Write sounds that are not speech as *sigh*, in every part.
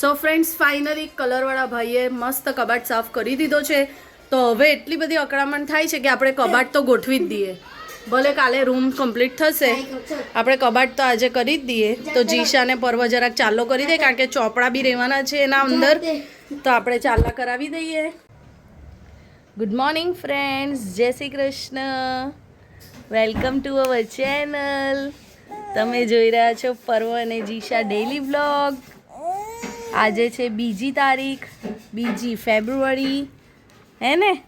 So friends finally કલરવાળા ભાઈએ મસ્ત કબાટ સાફ કરી દીધો છે. તો હવે એટલી બધી અકળામણ થાય છે કે આપણે કબાટ તો ગોઠવી જ દઈએ. ભલે કાલે રૂમ કમ્પ્લીટ થશે. આપણે કબાટ તો આજે કરી જ દઈએ. તો જીશાને પર્વ જરાક ચાલો કરી દે કારણ કે ચોપડા બી રહેવાના છે એના અંદર. તો આપણે ચાલા કરાવી દઈએ. Good morning friends Jai Shri Krishna. Welcome to our channel તમે જોઈ રહ્યા છો પર્વ અને જીશા ડેલી બ્લોગ આજે છે બીજી તારીખ, બીજી ફેબ્રુઆરી. હે ને?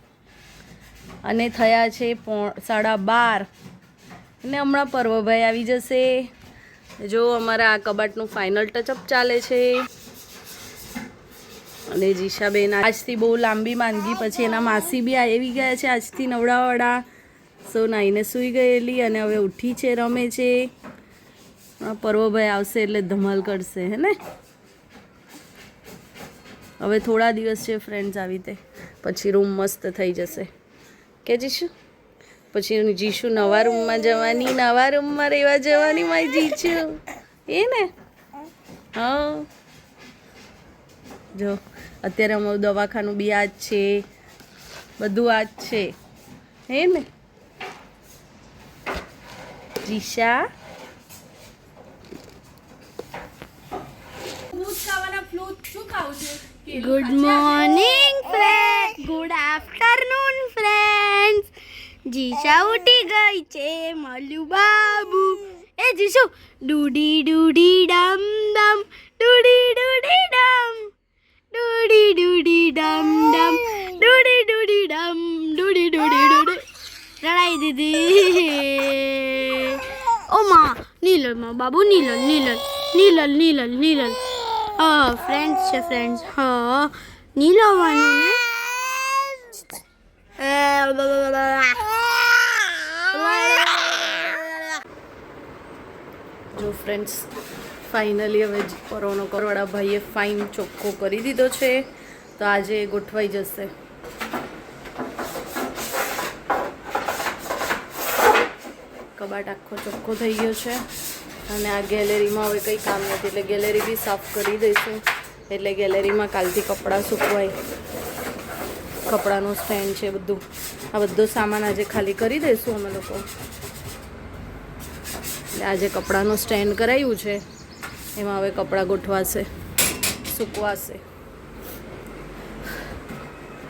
અને થયા છે સાડા બાર. અને હમણાં પર્વભાઈ આવી જશે. જો અમારા આ કબાટનું ફાઇનલ ટચઅપ ચાલે છે. અને જીશાબેન આજથી બહુ લાંબી માંદગી, પછી એના માસી બી આવી ગયા છે આજથી નવડાવાળા. સો નાઈને સૂઈ ગયેલી અને હવે ઉઠી છે, રમે છે. પર્વભાઈ આવશે એટલે ધમાલ કરશે, હે ને? હવે થોડા દિવસ છે ફ્રેન્ડ્સ આવી તે. પછી રૂમ મસ્ત થઈ જશે. કે જીશું? પછી જીશું નવા રૂમમાં જવાની, નવા રૂમમાં રહેવા જવાની, મારી જીશું. એ ને? હા. જો, અત્યારે અમારું દવાખાનું બી આજ છે. બધું આ જ છે. હે ને? Jisha? good morning friend good afternoon friends Jisha ઉઠી ગઈ છે મલ્લુ બાબુ એ જીશુ ડુડી ડુડી ડમ ડમ ડુડી ડુડી ડમ ડુડી ડુડી ડમ ડમ ડુડી ડુડી ડમ ડુડી ડુડી ડુડી રડાઈ દીધી ઓ માં નીલલ માં બાબુ નીલલ નીલલ નીલલ નીલલ નીલલ હા ફ્રેન્ડ્સ છે ફ્રેન્ડ્સ હા. નીલવાનું જો ફ્રેન્ડ્સ ફાઇનલી હવે પરોનો કરોડા ભાઈએ ફાઇન ચોખ્ખો કરી દીધો છે. તો આજે ગોઠવાઈ જશે. કબાટ આખો ચોખ્ખો થઈ ગયો છે. અને આ ગેલેરીમાં હવે કંઈ કામ નથી. એટલે ગેલેરી બી સાફ કરી દઈશું. એટલે ગેલેરીમાં કાલથી કપડાં સૂકવાય. કપડાનું સ્ટેન્ડ છે બધું. આ બધો સામાન આજે ખાલી કરી દઈશું અમે લોકો. એટલે આજે કપડાનું સ્ટેન્ડ કરાવ્યું છે. એમાં હવે કપડાં ગોઠવાશે, સૂકવાશે.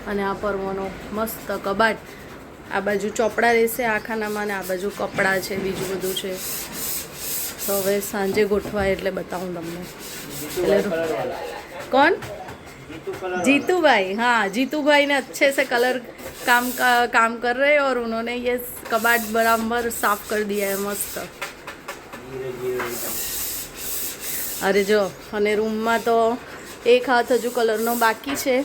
અને આ પર્વનો મસ્ત કબાટ. આ બાજુ ચોપડા રહેશે આ ખાનામાં ને આ બાજુ કપડાં છે, બીજું બધું છે. તો હવે સાંજે ગોઠવાય એટલે બતાવું તમને એટલે કોણ जीतू भाई हाँ जीतू भाई ने अच्छे से कलर काम का काम कर रहे हैं और उन्होंने ये कबाट बराबर साफ कर दिया है मस्त અરે જો અને રૂમમાં તો એક હાથ હજુ કલરનો બાકી છે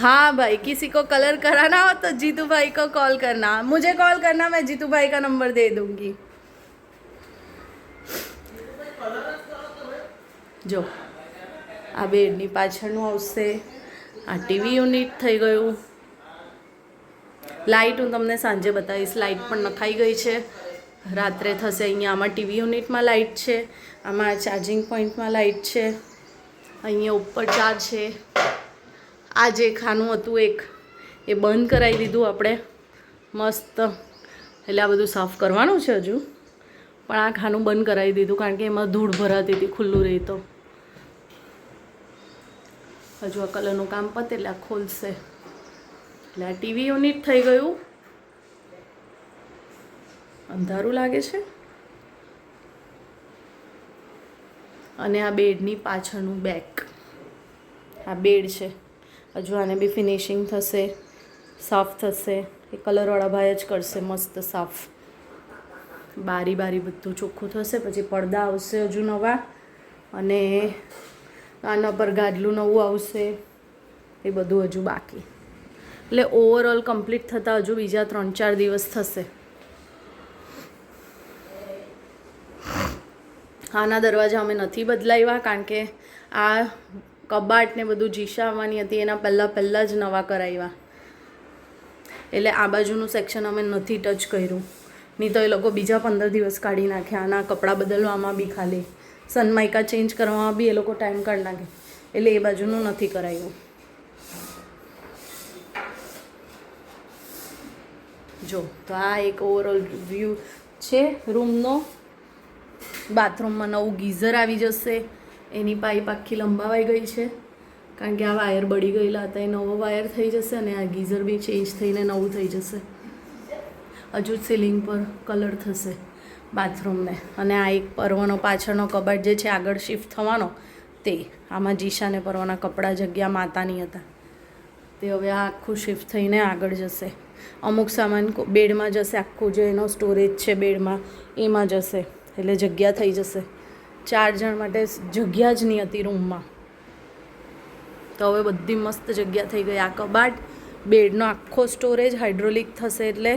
हाँ भाई किसी को कलर कराना हो तो जीतू भाई को कॉल करना मुझे कॉल करना मैं जीतू भाई का नंबर दे दूंगी જો આ બેડની પાછળનું આવશે આ ટીવી યુનિટ થઈ ગયું લાઇટ હું તમને સાંજે બતાવીશ લાઇટ પણ નખાઈ ગઈ છે રાત્રે થશે અહીંયા આમાં ટીવી યુનિટમાં લાઇટ છે આમાં ચાર્જિંગ પોઈન્ટમાં લાઇટ છે અહીંયા ઉપર ચાર છે આ જે ખાનું હતું એક, એ બંધ કરાવી દીધું આપણે. મસ્ત. એટલે આ બધું સાફ કરવાનું છે હજુ. પણ આ ખાનું બંધ કરાવી દીધું કારણ કે એમાં ધૂળ ભરાતી હતી, ખુલ્લું રહી તો. હજુ આ કલરનું કામ પતે એટલે આ ખોલશે. એટલે આ ટીવી યુનિટ થઈ ગયું. અંધારું લાગે છે. અને આ બેડની પાછળનું બેક. આ બેડ છે. હજુ આને બી ફિનિશિંગ થશે, સાફ થશે, એ કલરવાળા ભાઈ જ કરશે, મસ્ત સાફ. બારી બારી બધું ચોખ્ખું થશે, પછી પડદા આવશે હજુ નવા, અને આના પર ગાદલું નવું આવશે, એ બધું હજુ બાકી. એટલે ઓવરઓલ કમ્પ્લીટ થતાં હજુ બીજા ત્રણ ચાર દિવસ થશે. આના દરવાજા અમે નથી બદલાવ્યા, કારણ કે આ કબાટ ને બધું જીશા આવવાની હતી, એના પહેલાં પહેલાં જ નવા કરાવ્યા એટલે આ બાજુનું સેક્શન અમે નથી ટચ કર્યું. નહીં તો એ લોકો બીજા પંદર દિવસ કાઢી નાખ્યા આના કપડાં બદલવામાં બી ખાલી. સનમાઇકા ચેન્જ કરવામાં બી એ લોકો ટાઈમ કાઢી નાખે. એટલે એ બાજુનું નથી કરાયું. જો, તો આ એક ઓવરઓલ વ્યૂ છે રૂમનો બાથરૂમમાં નવું ગીઝર આવી જશે. એની પાઇપ આખી લંબાવાઈ ગઈ છે. કારણ કે આ વાયર બળી ગયેલા હતા, એ નવો વાયર થઈ જશે અને આ ગીઝર બી ચેન્જ થઈને નવું થઈ જશે. હજુ સીલિંગ પર કલર થશે બાથરૂમને અને આ એક પરવાનો પાછળનો કબાટ જે છે, આગળ શિફ્ટ થવાનો, તે. આમાં જીશાને પરવાના કપડાં જગ્યા માતાની હતા. તે હવે આ આખું શિફ્ટ થઈને આગળ જશે. અમુક સામાન બેડમાં જશે, આખું જે એનો સ્ટોરેજ છે બેડમાં, એમાં જશે. એટલે જગ્યા થઈ જશે. ચાર જણ માટે જગ્યા જ નહીં હતી રૂમમાં. તો હવે બધી મસ્ત જગ્યા થઈ ગઈ. આ કબાટ, બેડનો આખો સ્ટોરેજ હાઇડ્રોલિક થશે એટલે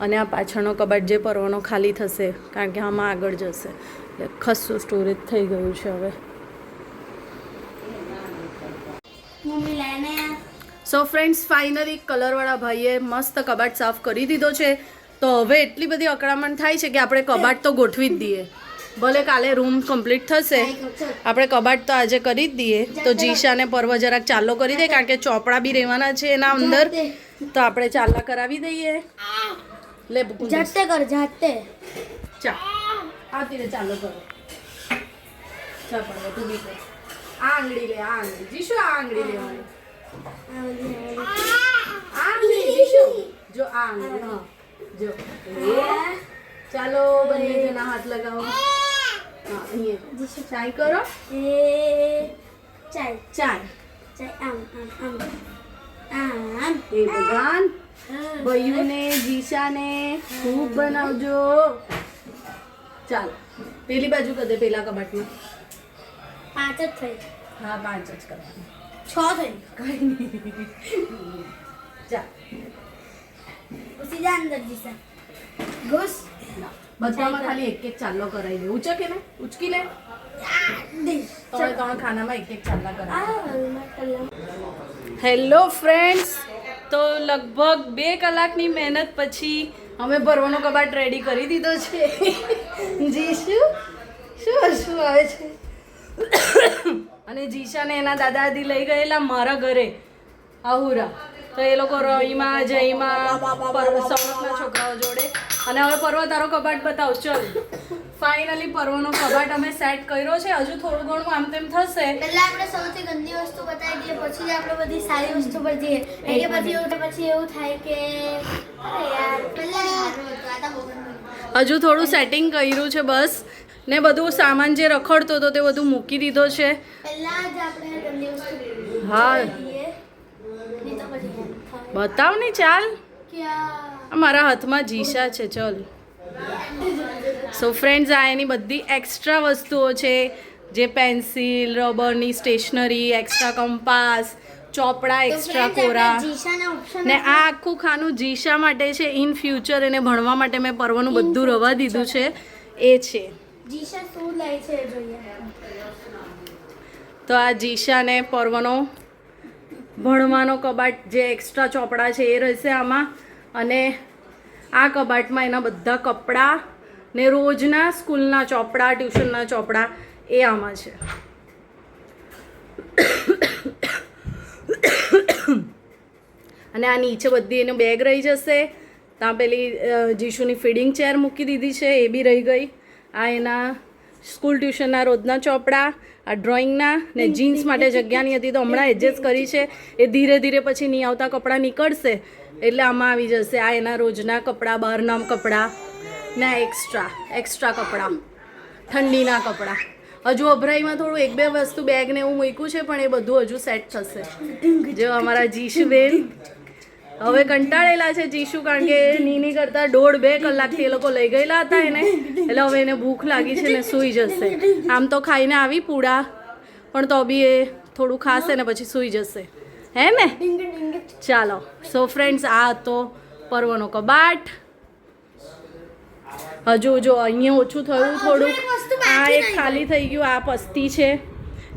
અને આ પાછળનો કબાટ જે પરવાનો ખાલી થશે, કારણ કે આમાં આગળ જશે. એટલે ખસ્સું સ્ટોરેજ થઈ ગયું છે હવે. સો ફ્રેન્ડ્સ ફાઇનલી કલરવાળા ભાઈએ મસ્ત કબાટ સાફ કરી દીધો છે. તો હવે એટલી બધી અકળામણ થાય છે કે આપણે કબાટ તો ગોઠવી જ દઈએ. ભલે કાલે રૂમ કમ્પ્લીટ થશે. આપણે કબાટ તો આજે કરી જ દઈએ. તો જીશાને પર્વ જરાક ચાલો કરી દે કારણ કે ચોપડા બી રહેવાના છે એના અંદર. તો આપણે ચાલા કરાવી દઈએ. લે જાતે કર જાતે. ચા. આવતી રે ચાલો કરો. ચા પર્વ તું બી આ આંગળી લે આ આંગળી. જીશુ આ આંગળી લેવાની. આંગળી જીશુ. જો આ આંગળી. હા. જો. ચાલો બંને જણા હાથ લગાવો. હા અહીંયા ચાય કરો એ ચાલ ચાય ચાલ આમ આમ આમ આમ એ ભગવાન ભૈયુને જીશાને ખૂબ બનાવજો ચાલો પેલી બાજુ કર દે પેલા કબાટમાં પાંચ જ થઈ હા પાંચ જ કરવાનું છ થઈ કઈ નહીં ચાલ સીધા અંદર જીસા ઘુસ બધામાં ખાલી એક એક ચાલ્લો કરાવી દે. ઉચકે ને? ઉચકી લે. ત્રણ ખાનામાં એક એક ચાલ્લા કરાવી હેલો ફ્રેન્ડ્સ તો લગભગ બે કલાકની મહેનત પછી અમે ભરવાનો કબાટ રેડી કરી દીધો છે. જી શું? શું શું આવે છે? અને જીશાને એના દાદા દાદી લઈ ગયેલા મારા ઘરે આહુરા. તો એ લોકો રહીમાં જયમાં સૌરભના છોકરાઓ જોડે અને હવે પર્વ તારો કબાટ બતાવ ચલ. ફાઇનલી પર્વનો કબાટ અમે સેટ કર્યો છે. હજુ થોડું ઘણું આમ તેમ થશે. પહેલા આપણે સૌથી ગંદી વસ્તુ બતાવી દઈએ પછી આપણે બધી સારી વસ્તુ પર જઈએ એટલે પછી એવું પછી એવું થાય કે યાર પહેલા. હજુ થોડું સેટિંગ કર્યું છે બસ. ને બધું સામાન જે રખડતો હતો તે બધું મૂકી દીધો છે. પહેલા જ આપણે ગંદી વસ્તુ હા. બતાવ ને ચાલ. કે આ આ મારા હાથમાં જીશા છે ચલ. સો ફ્રેન્ડ્સ આ એની બધી એક્સ્ટ્રા વસ્તુઓ છે જે પેન્સિલ રબરની સ્ટેશનરી એક્સ્ટ્રા કંપાસ ચોપડા એક્સ્ટ્રા કોરા. ને આ આખું ખાનું જીશા માટે છે ઇન ફ્યુચર એને ભણવા માટે મેં પરવાનું બધું રવા દીધું છે એ છે. તો આ જીશાને પર્વનો ભણવાનો કબાટ જે એક્સ્ટ્રા ચોપડા છે એ રહેશે આમાં. અને આ કબાટમાં એના બધા કપડાં ને રોજના સ્કૂલના ચોપડા, ટ્યુશનના ચોપડા એ આમાં છે. અને આ નીચે બધી એનું બેગ રહી જશે. ત્યાં પેલી જીશુની ફીડિંગ ચેર મૂકી દીધી છે, એ બી રહી ગઈ. આ એના સ્કૂલ ટ્યુશનના રોજના ચોપડા, આ ડ્રોઈંગના ને જીન્સ માટે જગ્યાની હતી, તો હમણાં એડજસ્ટ કરી છે. એ ધીરે ધીરે પછી નહીં આવતા કપડાં નીકળશે. એટલે આમાં આવી જશે આ એના રોજના કપડાં બહારના કપડાં, ને એક્સ્ટ્રા એક્સ્ટ્રા કપડાં, ઠંડીના કપડાં. હજુ અભરાઈમાં થોડું એક બે વસ્તુ બેગ ને એવું મૂક્યું છે, પણ એ બધું હજુ સેટ થશે. જો અમારા જીશુબેન હવે કંટાળેલા છે જીશુ, કારણ કે નીની કરતા દોઢ બે કલાકથી એ લોકો લઈ ગયેલા હતા એને, એટલે હવે એને ભૂખ લાગી છે ને સૂઈ જશે. આમ તો ખાઈને આવી પૂડા, પણ તો બી એ થોડું ખાશે ને પછી સૂઈ જશે. હે ને ચાલો. સો ફ્રેન્ડ્સ આ હતો પર્વનો કબાટ. હજુ જો અહીંયા ઓછું થયું થોડુંક. આ એક ખાલી થઈ ગયું આ પસ્તી છે.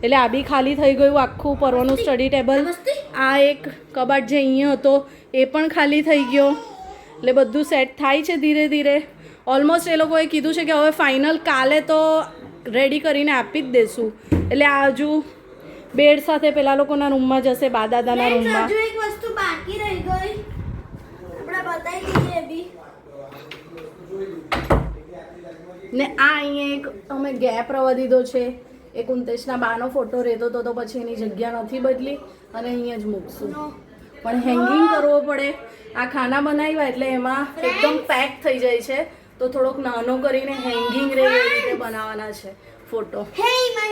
એટલે આ બી ખાલી થઈ ગયું આખું પરવાનું સ્ટડી ટેબલ આ એક કબાટ જે અહીંયા હતો એ પણ ખાલી થઈ ગયો. એટલે બધું સેટ થાય છે ધીરે ધીરે. ઓલમોસ્ટ એ લોકોએ કીધું છે કે હવે ફાઇનલ કાલે તો રેડી કરીને આપી જ દેશું. એટલે આ હજુ બેડ સાથે પેલા લોકોના રૂમમાં જશે બા દાદાના રૂમમાં. હજુ એક વસ્તુ બાકી રહી ગઈ. આપણે બતાવી દઈએ બી. ને આ અહીંયા એક અમે ગેપ રવા દીધો છે. એ કુંતેશના બાનો ફોટો રહેતો હતો તો પછી એની જગ્યા નથી બદલી અને અહીંયા જ મૂકશું. પણ હેંગિંગ કરવો પડે. આ ખાના બનાવ્યા એટલે એમાં એકદમ પેક થઈ જાય છે. તો થોડોક નાનો કરીને હેંગિંગ રહે એ રીતે બનાવવાના છે ફોટો.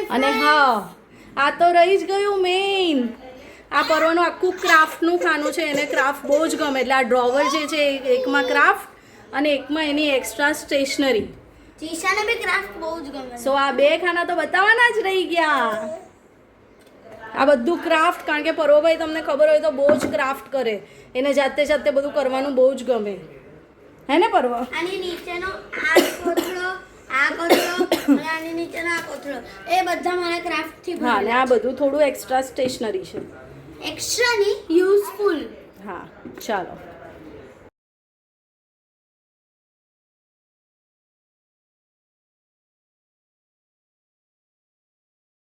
અને હા આ તો રહી જ ગયું મેઇન આ પર્વનું આખું ક્રાફ્ટનું ખાનું છે એને ક્રાફ્ટ બહુ જ ગમે. એટલે આ ડ્રોવર જે છે એકમાં ક્રાફ્ટ અને એકમાં એની એક્સ્ટ્રા સ્ટેશનરી જીશાને બી ક્રાફ્ટ બહુ જ ગમે. સો આ બે ખાના તો બતાવવાના જ રહી ગયા. આ બધું ક્રાફ્ટ કારણ કે પર્વભાઈ તમને ખબર હોય તો બહુ જ ક્રાફ્ટ કરે. એને જાતે જાતે બધું કરવાનું બહુ જ ગમે. હે ને પર્વ? અને નીચેનો આ *coughs* આ કોથળો અને આની નીચેનો આ કોથળો એ બધા મારા ક્રાફ્ટથી હા અને આ બધું થોડું એક્સ્ટ્રા સ્ટેશનરી છે. એક્સ્ટ્રા ની યુઝફુલ હા ચાલો.